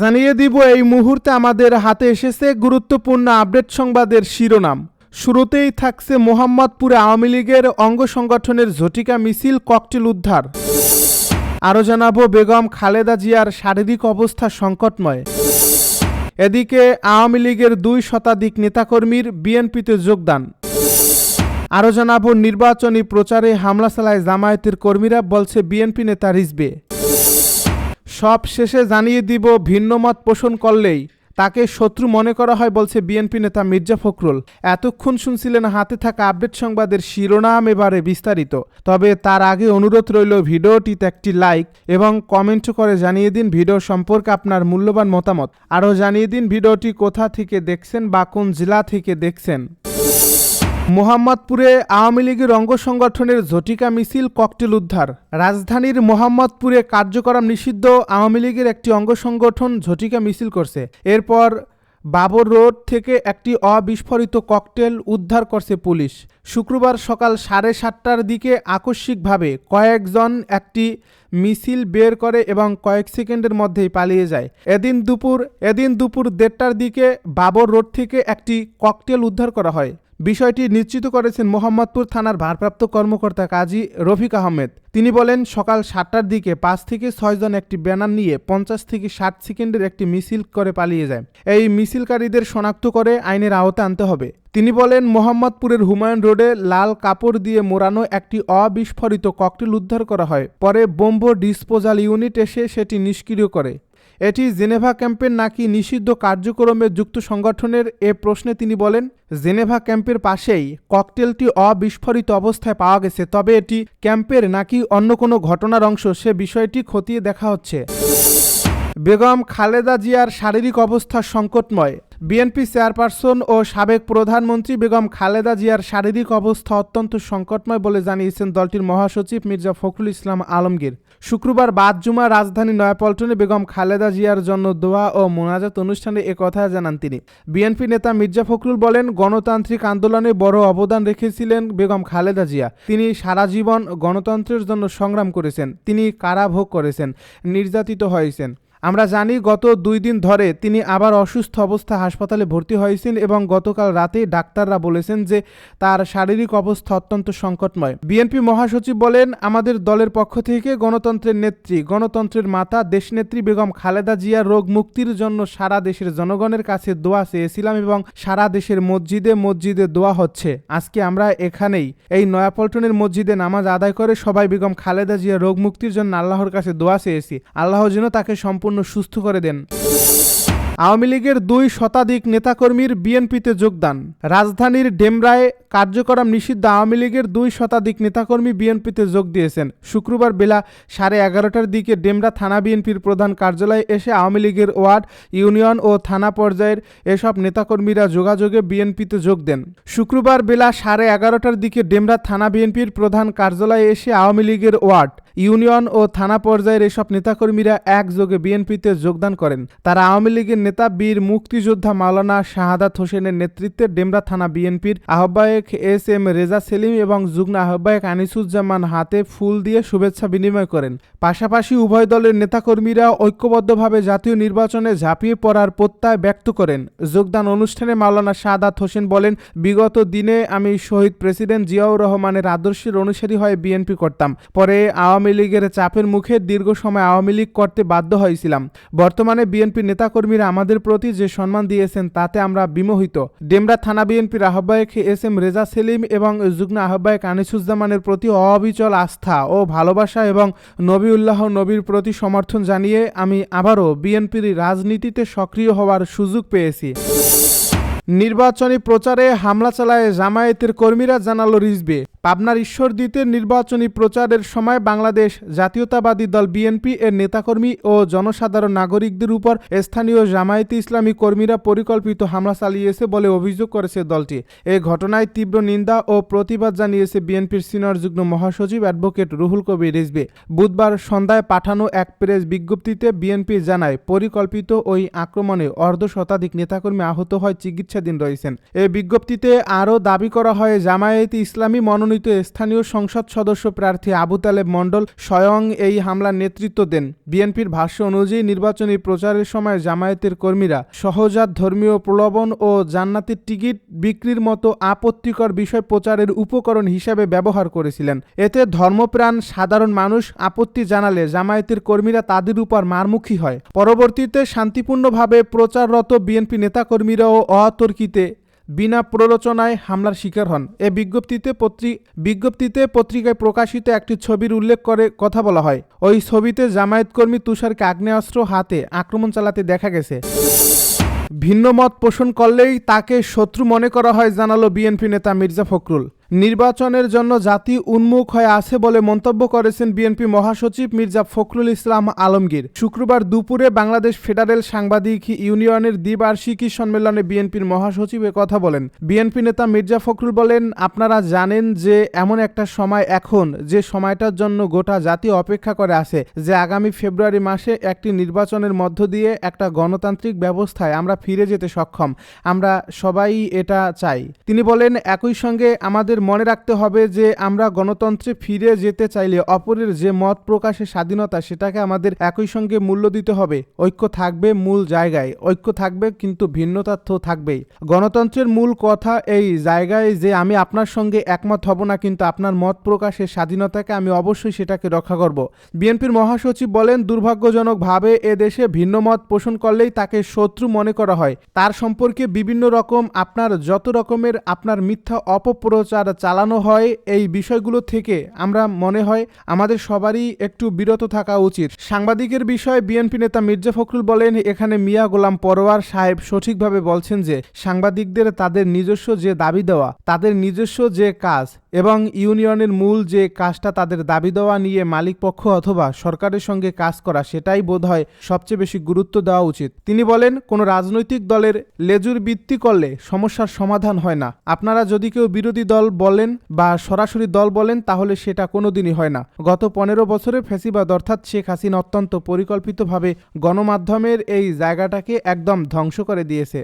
জানিয়ে দিব, এই মুহূর্তে আমাদের হাতে এসেছে গুরুত্বপূর্ণ আপডেট সংবাদের শিরোনাম। শুরুতেই থাকছে মোহাম্মদপুরে আওয়ামী লীগের অঙ্গ সংগঠনের ঝটিকা মিছিল, ককটেল উদ্ধার। আরও জানাব, বেগম খালেদা জিয়ার শারীরিক অবস্থা সংকটময়। এদিকে আওয়ামী লীগের দুই শতাধিক নেতাকর্মীর বিএনপিতে যোগদান। আরও জানাব, নির্বাচনী প্রচারে হামলা চালায় জামায়াতের কর্মীরা, বলছে বিএনপি নেতা রিজবে সব শেষে জানিয়ে দিব ভিন্নমত পোষণ করলেই তাকে শত্রু মনে করা হয় বলছে বিএনপি নেতা মির্জা ফখরুল। এতক্ষণ শুনছিলেন হাতে থাকা আপডেট সংবাদের শিরোনাম এবারে বিস্তারিত। তবে তার আগে অনুরোধ রইল ভিডিওটিতে একটি লাইক এবং কমেন্ট করে জানিয়ে দিন ভিডিও সম্পর্কে আপনার মূল্যবান মতামত। আরও জানিয়ে দিন ভিডিওটি কোথা থেকে দেখছেন বা কোন জেলা থেকে দেখছেন। মোহাম্মদপুরে আওয়ামী লীগের অঙ্গ সংগঠনের ঝটিকা মিছিল, ককটেল উদ্ধার। রাজধানীর মোহাম্মদপুরে কার্যক্রম নিষিদ্ধ, আওয়ামী লীগের একটি অঙ্গ সংগঠন ঝটিকা মিছিল করছে। এরপর বাবর রোড থেকে একটি অবিস্ফোরিত ককটেল উদ্ধার করছে পুলিশ। শুক্রবার সকাল সাড়ে সাতটার দিকে আকস্মিকভাবে কয়েকজন একটি মিছিল বের করে এবং কয়েক সেকেন্ডের মধ্যেই পালিয়ে যায়। এদিন দুপুর এদিন দুপুর দেড়টার দিকে বাবর রোড থেকে একটি ককটেল উদ্ধার করা হয়। বিষয়টি নিশ্চিত করেছেন মোহাম্মদপুর থানার ভারপ্রাপ্ত কর্মকর্তা কাজী রফিক আহমেদ। তিনি বলেন, সকাল সাতটার দিকে পাঁচ থেকে ছয়জন একটি ব্যানার নিয়ে পঞ্চাশ থেকে ষাট সেকেন্ডের একটি মিছিল করে পালিয়ে যায়। এই মিছিলকারীদের শনাক্ত করে আইনের আওতা আনতে হবে। তিনি বলেন, মোহাম্মদপুরের হুমায়ুন রোডে লাল কাপড় দিয়ে মোড়ানো একটি অবিস্ফোরিত ককটেল উদ্ধার করা হয়। পরে বোম্বো ডিসপোজাল ইউনিট এসে সেটি নিষ্ক্রিয় করে। এটি জেনেভা ক্যাম্পের নাকি নিষিদ্ধ কার্যক্রমে যুক্ত সংগঠনের এ প্রশ্নে তিনি বলেন, জেনেভা ক্যাম্পের পাশেই ককটেলটি অবিস্ফোরিত অবস্থায় পাওয়া গেছে, তবে এটি ক্যাম্পের নাকি অন্য কোনো ঘটনার অংশ, সে বিষয়টি খতিয়ে দেখা হচ্ছে। বেগম খালেদা জিয়ার শারীরিক অবস্থা সংকটময়। বিএনপি চেয়ারপারসন ও সাবেক প্রধানমন্ত্রী বেগম খালেদা জিয়ার শারীরিক অবস্থা অত্যন্ত সংকটময় বলে জানিয়েছেন দলটির মহাসচিব মির্জা ফখরুল ইসলাম আলমগীর। শুক্রবার বাদ জুমা রাজধানী নয়াপল্টনে বেগম খালেদা জিয়ার জন্য দোয়া ও মোনাজাত অনুষ্ঠানে একথা জানান তিনি। বিএনপি নেতা মির্জা ফখরুল বলেন, গণতান্ত্রিক আন্দোলনে বড় অবদান রেখেছিলেন বেগম খালেদা জিয়া। তিনি সারা জীবন গণতন্ত্রের জন্য সংগ্রাম করেছেন। তিনি কারাভোগ করেছেন, নির্যাতিত হয়েছেন। আমরা জানি গত দুই দিন ধরে তিনি আবার অসুস্থ অবস্থা হাসপাতালে ভর্তি হয়েছেন এবং গতকাল রাতে ডাক্তাররা বলেছেন যে তার শারীরিক অবস্থা অত্যন্ত সংকটময়। বিএনপি মহাসচিব বলেন, আমাদের দলের পক্ষ থেকে গণতন্ত্রের নেত্রী, গণতন্ত্রের মাতা, দেশনেত্রী বেগম খালেদা জিয়া রোগ মুক্তির জন্য সারা দেশের জনগণের কাছে দোয়া চেয়েছিলাম এবং সারা দেশের মসজিদে মসজিদে দোয়া হচ্ছে। আজকে আমরা এখানেই এই নয়াপল্টনের মসজিদে নামাজ আদায় করে সবাই বেগম খালেদা জিয়া রোগ মুক্তির জন্য আল্লাহর কাছে দোয়া চেয়েছি। আল্লাহ যেন তাকে সম্পূর্ণ সুস্থ করে দেন। আওয়ামী লীগের দুই শতাধিক নেতাকর্মীর বিএনপিতে যোগদান। রাজধানীর ডেমরায় কার্যক্রম নিষিদ্ধ আওয়ামী লীগের দুই শতাধিক নেতাকর্মী বিএনপিতে যোগ দিয়েছেন। শুক্রবার বেলা সাড়ে এগারোটার দিকে ডেমরা থানা বিএনপির প্রধান কার্যালয়ে এসে আওয়ামী লীগের ওয়ার্ড, ইউনিয়ন ও থানা পর্যায়ের এসব নেতাকর্মীরা যোগাযোগে বিএনপিতে যোগ দেন। শুক্রবার বেলা সাড়ে এগারোটার দিকে ডেমরা থানা বিএনপির প্রধান কার্যালয়ে এসে আওয়ামী লীগের ওয়ার্ড ইউনিয়ন ও থানা পর্যায়ের এসব নেতাকর্মীরা একযোগে বিএনপিতে যোগদান করেন। তারা আওয়ামী লীগের নেতা বীর মুক্তিযোদ্ধা মাওলানা শাহাদাত হোসেনের নেতৃত্বে ডেমরা থানা বিএনপির আহ্বায়ক এস এম রেজা সেলিম এবং যুগ্ম আহ্বায়ক আনিসুজ্জামান হাতে ফুল দিয়ে শুভেচ্ছা বিনিময় করেন। পাশাপাশি উভয় দলের নেতাকর্মীরা ঐক্যবদ্ধভাবে জাতীয় নির্বাচনে ঝাঁপিয়ে পড়ার প্রত্যয় ব্যক্ত করেন। যোগদান অনুষ্ঠানে মাওলানা শাহাদাত হোসেন বলেন, বিগত দিনে আমি শহীদ প্রেসিডেন্ট জিয়াউর রহমানের আদর্শের অনুসারী হয়ে বিএনপি করতাম। পরে আওয়ামী লীগের চাপের মুখে দীর্ঘ সময় আওয়ামী লীগ করতে বাধ্য হয়েছিলাম। বর্তমানে বিএনপি নেতাকর্মীরা আমাদের প্রতি যে সম্মান দিয়েছেন, তাতে আমরা বিমোহিত। ডেমরা থানা বিএনপির আহ্বায়ক এস এম রেজা সেলিম এবং যুগ্ম আহ্বায়ক আনিসুজ্জামানের প্রতি অবিচল আস্থা ও ভালোবাসা এবং নবীউল্লাহ নবীর প্রতি সমর্থন জানিয়ে আমি আবারও বিএনপির রাজনীতিতে সক্রিয় হওয়ার সুযোগ পেয়েছি। নির্বাচনী প্রচারে হামলা চালায় জামায়াতের কর্মীরা জানালো রিজবে পাবনার ঈশ্বরদীতে নির্বাচনী প্রচারের সময় বাংলাদেশ জাতীয়তাবাদী দল বিএনপি এর নেতাকর্মী ও জনসাধারণ নাগরিকদের উপর স্থানীয় জামায়াতে ইসলামী কর্মীরা পরিকল্পিত হামলা চালিয়েছে বলে অভিযোগ করেছে দলটি। এ ঘটনায় তীব্র নিন্দা ও প্রতিবাদ জানিয়েছে বিএনপির সিনিয়র যুগ্ম মহাসচিব অ্যাডভোকেট রুহুল কবির রিজবে বুধবার সন্ধ্যায় পাঠানো এক প্রেস বিজ্ঞপ্তিতে বিএনপি জানায়, পরিকল্পিত ওই আক্রমণে অর্ধ শতাধিক নেতাকর্মী আহত হয় চিকিৎসা চিকিৎসাধীন রয়েছেন এ বিজ্ঞপ্তিতে আরও দাবি করা হয়, জামায়াতে ইসলামী মনোনীত স্থানীয় সংসদ সদস্য প্রার্থী আবু তালেব মণ্ডল স্বয়ং এই হামলার নেতৃত্ব দেন। বিএনপির ভাষ্য অনুযায়ী নির্বাচনী প্রচারের সময় জামায়াতের কর্মীরা সহজাত ধর্মীয় প্রলোভন ও জান্নাতের টিকিট বিক্রির মতো আপত্তিকর বিষয় প্রচারের উপকরণ হিসাবে ব্যবহার করেছিলেন। এতে ধর্মপ্রাণ সাধারণ মানুষ আপত্তি জানালে জামায়াতের কর্মীরা তাদের উপর মারমুখী হয়। পরবর্তীতে শান্তিপূর্ণভাবে প্রচাররত বিএনপি নেতাকর্মীরাও অতর্কিতে বিনা প্ররোচনায় হামলার শিকার হন। এ বিজ্ঞপ্তিতে বিজ্ঞপ্তিতে পত্রিকায় প্রকাশিত একটি ছবির উল্লেখ করে কথা বলা হয়। ওই ছবিতে জামায়াত কর্মী তুষারকে আগ্নেয়াস্ত্র হাতে আক্রমণ চালাতে দেখা গেছে। ভিন্ন মত পোষণ করলেই তাকে শত্রু মনে করা হয়, জানালো বিএনপি নেতা মির্জা ফখরুল। নির্বাচনের জন্য জাতি উন্মুখ হয়ে আছে বলে মন্তব্য করেছেন বিএনপি মহাসচিব মির্জা ফখরুল ইসলাম আলমগীর। শুক্রবার দুপুরে বাংলাদেশ ফেডারেল সাংবাদিক ইউনিয়নের দ্বিবার্ষিকী সম্মেলনে বিএনপির মহাসচিব কথা বলেন। বিএনপি নেতা মির্জা ফখরুল বলেন, আপনারা জানেন যে এমন একটা সময় এখন, যে সময়টার জন্য গোটা জাতি অপেক্ষা করে আছে, যে আগামী ফেব্রুয়ারি মাসে একটি নির্বাচনের মধ্য দিয়ে একটা গণতান্ত্রিক ব্যবস্থায় আমরা ফিরে যেতে সক্ষম। আমরা সবাই এটা চাই। তিনি বলেন, একই সঙ্গে আমাদের মনে রাখতে হবে যে আমরা গণতন্ত্রে ফিরে যেতে চাইলে অপরের যে মত প্রকাশের স্বাধীনতা সেটাকে আমাদের একই সঙ্গে মূল্য দিতে হবে। ঐক্য থাকবে মূল জায়গায়। ঐক্য থাকবে কিন্তু ভিন্নতা তো থাকবেই। গণতন্ত্রের মূল কথা এই জায়গায় যে আমি আপনার সঙ্গে একমত হব না কিন্তু আপনার মত প্রকাশের স্বাধীনতাকে আমি অবশ্যই সেটাকে রক্ষা করব। বিএনপির মহাসচিব বলেন দুর্ভাগ্যজনকভাবে এ দেশে ভিন্ন মত পোষণ করলেই তাকে শত্রু মনে করা হয়। তার সম্পর্কে বিভিন্ন রকম আপনার যত রকমের আপনার মিথ্যা অপপ্রচার চালানো হয় এই বিষয়গুলো থেকে আমরা মনে হয় আমাদের সবারই একটু বিরত থাকা উচিত। সাংবাদিকের বিষয়ে বিএনপি নেতা মির্জা ফখরুল বলেন, এখানে মিয়া গোলাম পরোয়ার সাহেব সঠিকভাবে বলছেন যে, সাংবাদিকদের তাদের নিজস্ব যে দাবি দেওয়া, তাদের নিজস্ব যে কাজ এবং ইউনিয়নের মূল যে কাজটা তাদের দাবি দেওয়া নিয়ে মালিকপক্ষ অথবা সরকারের সঙ্গে কাজ করা, সেটাই বোধ হয় সবচেয়ে বেশি গুরুত্ব দেওয়া উচিত। তিনি বলেন, কোনো রাজনৈতিক দলের লেজুর বৃত্তি করলে সমস্যার সমাধান হয় না। আপনারা যদি কেউ বিরোধী দল বলেন বা সরাসরি দল বলেন, তাহলে সেটা কোনোদিনই হয় না। গত পনেরো বছরে ফেসিবাদ অর্থাৎ শেখ হাসিনা অত্যন্ত পরিকল্পিতভাবে গণমাধ্যমের এই জায়গাটাকে একদম ধ্বংস করে দিয়েছে।